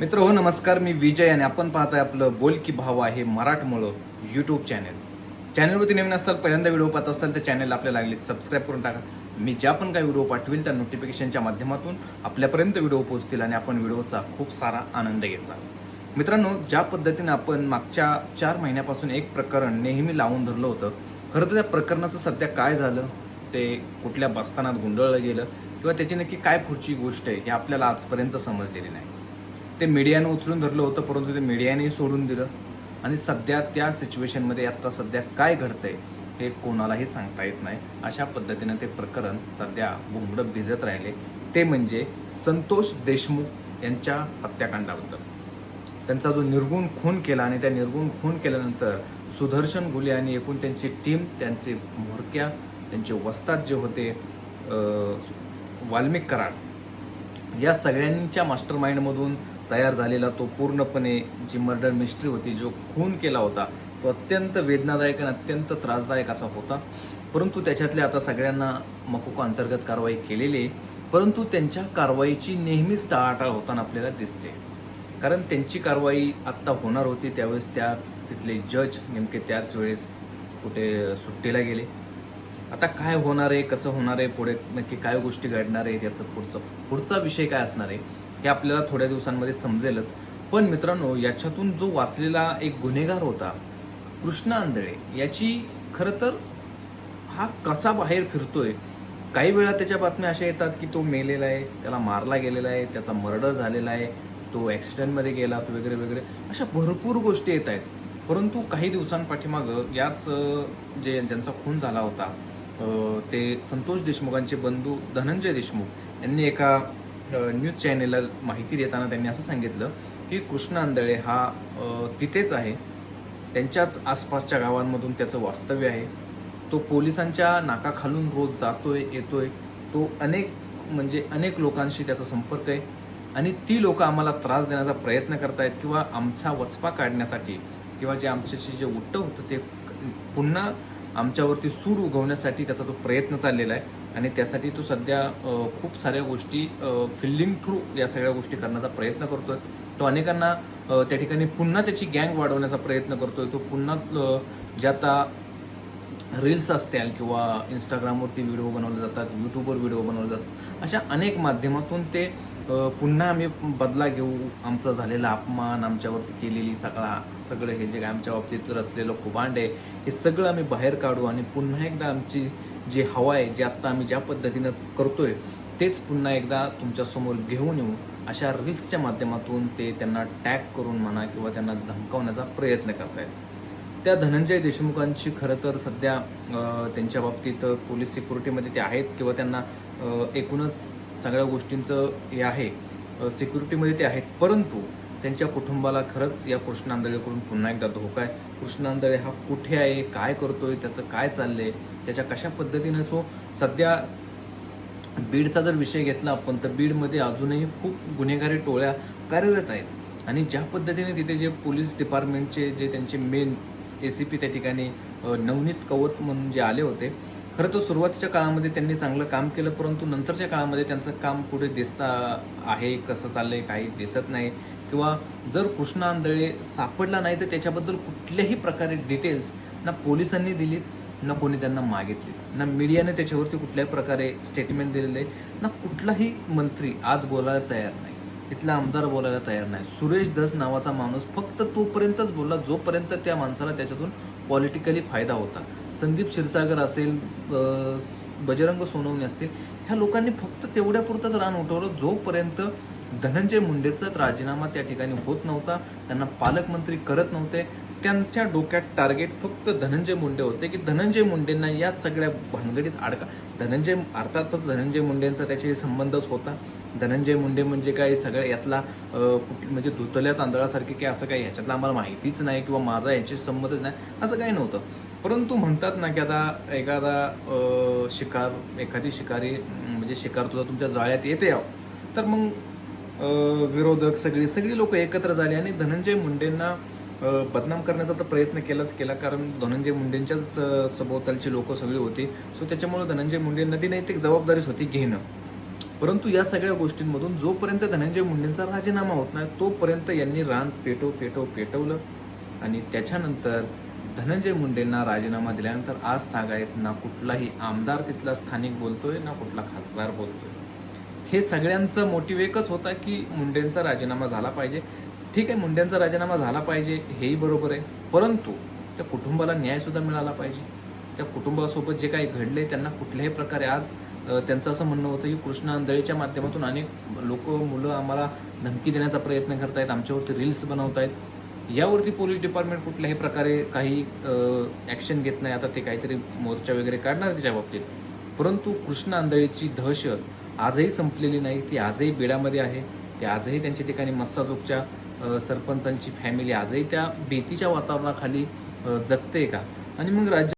मित्र हो नमस्कार मी विजय आणि आपण पाहताय आपलं बोल की भाव आहे मराठमोळं यूट्यूब चॅनल चॅनलवरती नवीन असाल पहिल्यांदा व्हिडिओ पाहत असाल तर चॅनल आपल्याला लागले सबस्क्राईब करून टाका. मी ज्या पण काही व्हिडिओ पाठवेल त्या नोटिफिकेशनच्या माध्यमातून आपल्यापर्यंत व्हिडिओ पोहोचतील आणि आपण व्हिडिओचा खूप सारा आनंद घ्यायचा मित्रांनो ज्या पद्धतीने आपण मागच्या चार महिन्यापासून एक प्रकरण नेहमी लावून धरलं होतं खरं तर त्या प्रकरणाचं सध्या काय झालं? ते कुठल्या बस्तानात गुंडळलं गेलं? किंवा त्याची नक्की काय पुढची गोष्ट आहे हे आपल्याला आजपर्यंत समजलेली नाही. ते मीडियानं उचलून धरलं होतं परंतु ते मीडियानेही सोडून दिलं. आणि सध्या त्या सिच्युएशनमध्ये आत्ता सध्या काय घडतंय हे कोणालाही सांगता येत नाही. अशा पद्धतीनं ते प्रकरण सध्या बुंबडं भिजत राहिले. ते म्हणजे संतोष देशमुख यांच्या हत्याकांडाबद्दल. त्यांचा जो निर्गुण खून केला आणि त्या निर्गुण खून केल्यानंतर सुदर्शन गुले आणि एकूण त्यांची टीम त्यांचे म्होरक्या त्यांचे वस्ताद जे होते वाल्मिक कराड या सगळ्यांच्या मास्टर माइंडमधून तयार झालेला तो पूर्णपणे जी मर्डर मिस्ट्री होती जो खून केला होता तो अत्यंत वेदनादायक आणि अत्यंत त्रासदायक असा होता. परंतु त्याच्यातल्या आता सगळ्यांना मकोका अंतर्गत कारवाई केलेली आहे. परंतु त्यांच्या कारवाईची नेहमीच टाळाटाळ होताना आपल्याला दिसते. कारण त्यांची कारवाई आत्ता होणार होती त्यावेळेस त्या तिथले जज नेमके त्याच वेळेस कुठे सुट्टीला गेले. आता काय होणार आहे कसं होणार आहे पुढे नक्की काय गोष्टी घडणार आहे याचं पुढचं पुढचा विषय काय असणार आहे? हे आपल्याला थोड्या दिवसांमध्ये समजेलच. पण मित्रांनो याच्यातून जो वाचलेला एक गुन्हेगार होता कृष्णा आंधळे याची खरं तर हा कसा बाहेर फिरतोय? काही वेळा त्याच्या बातम्या अशा येतात की तो मेलेला आहे त्याला मारला गेलेला आहे त्याचा मर्डर झालेला आहे तो ॲक्सिडेंटमध्ये गेला तो वगैरे वगैरे. अशा भरपूर गोष्टी येत आहेत. परंतु काही दिवसांपाठीमागं याच जे ज्यांचा खून झाला होता ते संतोष देशमुखांचे बंधू धनंजय देशमुख यांनी एका न्यूज चॅनेलला माहिती देताना त्यांनी असं सांगितलं की कृष्ण आंधळे हा तिथेच आहे. त्यांच्याच आसपासच्या गावांमधून त्याचं वास्तव्य आहे. तो पोलिसांच्या नाकाखालून रोज जातोय येतोय. तो अनेक म्हणजे अनेक लोकांशी त्याचा संपर्क आहे. आणि ती लोकं आम्हाला त्रास देण्याचा प्रयत्न करतायत किंवा आमचा वचपा काढण्यासाठी किंवा जे आमच्याशी जे उट्ट होतं ते पुन्हा आमच्यावरती सूड उगवण्यासाठी त्याचा तो प्रयत्न चाललेला आहे. आणि त्यासाठी तो सध्या खूप साऱ्या गोष्टी फिल्डिंग थ्रू या सगळ्या गोष्टी करण्याचा प्रयत्न करतोय. तो अनेकांना त्या ठिकाणी पुन्हा त्याची गँग वाढवण्याचा प्रयत्न करतोय. तो पुन्हा ज्या आता रील्स असतील किंवा इंस्टाग्रामवरती व्हिडिओ बनवले जातात यूट्यूबवर व्हिडिओ बनवले जातात अशा अनेक माध्यमातून ते पुन्हा आम्ही बदला घेऊ. आमचा झालेला अपमान आमच्यावरती केलेली सगळा सगळं हे जे काय आमच्या बाबतीत रचलेलं कुभांड आहे हे सगळं आम्ही बाहेर काढू आणि पुन्हा एकदा आमची जी हवा आहे जे आत्ता आम्ही ज्या पद्धतीनं करतोय तेच पुन्हा एकदा तुमच्यासमोर घेऊन येऊ. अशा रील्सच्या माध्यमातून ते त्यांना टॅग करून म्हणा किंवा त्यांना धमकावण्याचा प्रयत्न करतायत. त्या धनंजय देशमुखांची खरं तर सध्या त्यांच्या बाबतीत पोलीस सिक्युरिटीमध्ये ते आहेत किंवा त्यांना एकूणच सगळ्या गोष्टींचं हे आहे सिक्युरिटीमध्ये ते आहेत. परंतु त्यांच्या कुटुंबाला खरंच या कृष्ण आंधळेकडून पुन्हा एकदा धोका आहे. कृष्ण आंधळे हा कुठे आहे? काय करतोय? त्याचं काय चाललंय? त्याच्या कशा पद्धतीनं जो सध्या बीडचा जर विषय घेतला आपण तर बीडमध्ये अजूनही खूप गुन्हेगारी टोळ्या कार्यरत आहेत. आणि ज्या पद्धतीने तिथे जे पोलीस डिपार्टमेंटचे जे त्यांचे मेन ए सी पी त्या ठिकाणी नवनीत कवत म्हणून जे आले होते. खरं तर सुरुवातीच्या काळामध्ये त्यांनी चांगलं काम केलं परंतु नंतरच्या काळामध्ये त्यांचं काम कुठे दिसता आहे कसं चाललंय काही दिसत नाही. किंवा जर कृष्णा आंधळे सापडला नाही तर त्याच्याबद्दल कुठल्याही प्रकारे डिटेल्स ना पोलिसांनी दिलीत ना कोणी त्यांना मागितली ना मीडियाने त्याच्यावरती कुठल्याही प्रकारे स्टेटमेंट दिलेलं. आहे ना कुठलाही मंत्री आज बोलायला तयार नाही. तिथला आमदार बोलायला तयार नाही. सुरेश धस नावाचा माणूस फक्त तोपर्यंतच बोलला जोपर्यंत त्या माणसाला त्याच्यातून पॉलिटिकली फायदा होता. संदीप क्षीरसागर असेल बजरंग सोनवणे असतील ह्या लोकांनी फक्त तेवढ्यापुरतंच रान उठवलं. जोपर्यंत धनंजय मुंडेचा राजीनामा त्या ठिकाणी होत नव्हता त्यांना पालकमंत्री करत नव्हते त्यांच्या डोक्यात टार्गेट फक्त धनंजय मुंडे होते की धनंजय मुंडेंना या सगळ्या भानगडीत अडका. धनंजय अर्थातच धनंजय मुंडेंचा त्याच्याशी संबंधच होता. धनंजय मुंडे म्हणजे काय? सगळ्या यातला कुठ- म्हणजे धुतल्या तांदळासारखे की असं काही ह्याच्यातला आम्हाला माहितीच नाही किंवा माझा यांची संबंधच नाही असं काही नव्हतं. परंतु म्हणतात ना की आता एखादा शिकार एखादी शिकारी म्हणजे शिकार तुझा तुमच्या जाळ्यात येते यावं तर मग विरोधक सगळी सगळी लोक एकत्र झाली आणि धनंजय मुंडेंना बदनाम करण्याचा तर प्रयत्न केलाच केला. कारण धनंजय मुंडेंच्याच सभोवतालची लोक सगळी होती. सो त्याच्यामुळे धनंजय मुंडेंना ती नैतिक जबाबदारीच होती घेणं. परंतु या सगळ्या गोष्टींमधून जोपर्यंत धनंजय मुंडेंचा राजीनामा होत नाही तोपर्यंत यांनी रान पेटव पेटव पेटवलं. आणि त्याच्यानंतर धनंजय मुंडेंना राजीनामा दिल्यानंतर आज तागायत ना कुठलाही आमदार तिथला स्थानिक बोलतोय ना कुठला खासदार बोलतोय. हे सगळ्यांचं मोटिव्ह एकच होता की मुंडेंचा राजीनामा झाला पाहिजे. ठीक आहे मुंड्यांचा राजीनामा झाला पाहिजे हेही बरोबर आहे. परंतु त्या कुटुंबाला न्यायसुद्धा मिळाला पाहिजे. त्या कुटुंबासोबत जे काही घडले त्यांना कुठल्याही प्रकारे आज त्यांचं असं म्हणणं होतं की कृष्णा आंधळेच्या माध्यमातून अनेक लोक मुलं आम्हाला धमकी देण्याचा प्रयत्न करत आहेत आमच्यावरती रील्स बनवत आहेत यावरती पोलीस डिपार्टमेंट कुठल्याही प्रकारे काही ॲक्शन घेत नाही. आता ते काहीतरी मोर्चा वगैरे काढणार त्याच्या बाबतीत. परंतु कृष्ण आंधळेची दहशत आजही संपलेली नाही. ती आजही बेडामध्ये आहे. ते आजही त्यांच्या ठिकाणी मस्साजोगच्या सरपंचांची फॅमिली आजही त्या भीतीच्या वातावरणाखाली जगते का? आणि मग राज्य